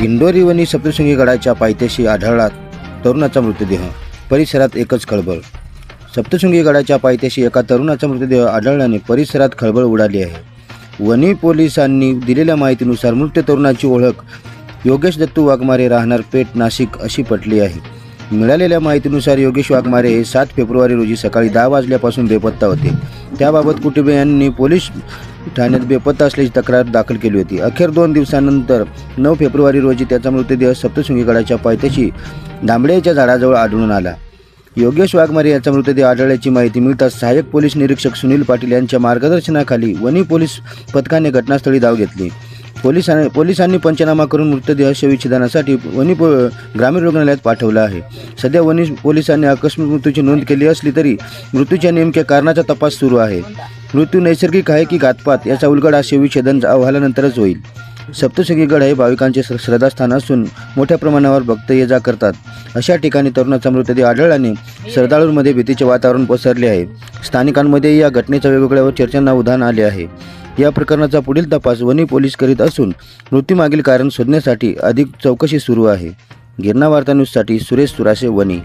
दिंडोरी वनी सप्तशृंगी गडाच्या पायथ्याशी आढळला तरुणाचा मृतदेह. परिसरात एकच खळबळ. सप्तशृंगी गडाच्या पायथ्याशी एका तरुणाचा मृतदेह आढळल्याने परिसरात खळबळ उडाली आहे. वनी पोलिसांनी दिलेल्या माहितीनुसार मृत तरुणाची ओळख योगेश दत्तू वाघमारे राहणार पेठ नाशिक अशी पटली आहे. मिळालेल्या माहितीनुसार योगेश वाघमारे हे सात फेब्रुवारी रोजी सकाळी दहा वाजल्यापासून बेपत्ता होते. त्याबाबत कुटुंबियांनी पोलीस ठाण्यात बेपत्ता असल्याची तक्रार दाखल केली होती. अखेर दोन दिवसानंतर नऊ फेब्रुवारी रोजी त्याचा मृतदेह सप्तशृंगीगडाच्या पायथ्याशी दांबड्याच्या झाडाजवळ आढळून आला. योगेश वाघमारे याचा मृतदेह आढळल्याची माहिती मिळताच सहाय्यक पोलीस निरीक्षक सुनील पाटील यांच्या मार्गदर्शनाखाली वनी पोलीस पथकाने घटनास्थळी धाव घेतली. पोलिसांनी पोलिसांनी पंचनामा करून मृतदेह शवविच्छेदनासाठी वनी पो ग्रामीण रुग्णालयात पाठवलं आहे. सध्या वनी पोलिसांनी आकस्मिक मृत्यूची नोंद केली असली तरी मृत्यूच्या नेमक्या कारणाचा तपास सुरू आहे. मृत्यू नैसर्गिक आहे की घातपात? याचा उलगडा शवविच्छेदन अहवालानंतरच होईल. सप्तशृंगी गड हे भाविकांचे श्रद्धास्थान असून मोठ्या प्रमाणावर भक्त ये जा करतात. अशा ठिकाणी तरुणाचा मृतदेह आढळल्याने श्रद्धाळूंमध्ये भीतीचे वातावरण पसरले आहे. स्थानिकांमध्ये या घटनेच्या वेगवेगळ्या चर्चांना उधाण आले आहे. या प्रकरणाचा पुढील तपास वनी पोलीस करीत असून मृत्यूमागील कारण शोधण्यासाठी अधिक चौकशी सुरू आहे. गिरणा वार्ता न्यूजसाठी सुरेश सुराशे वनी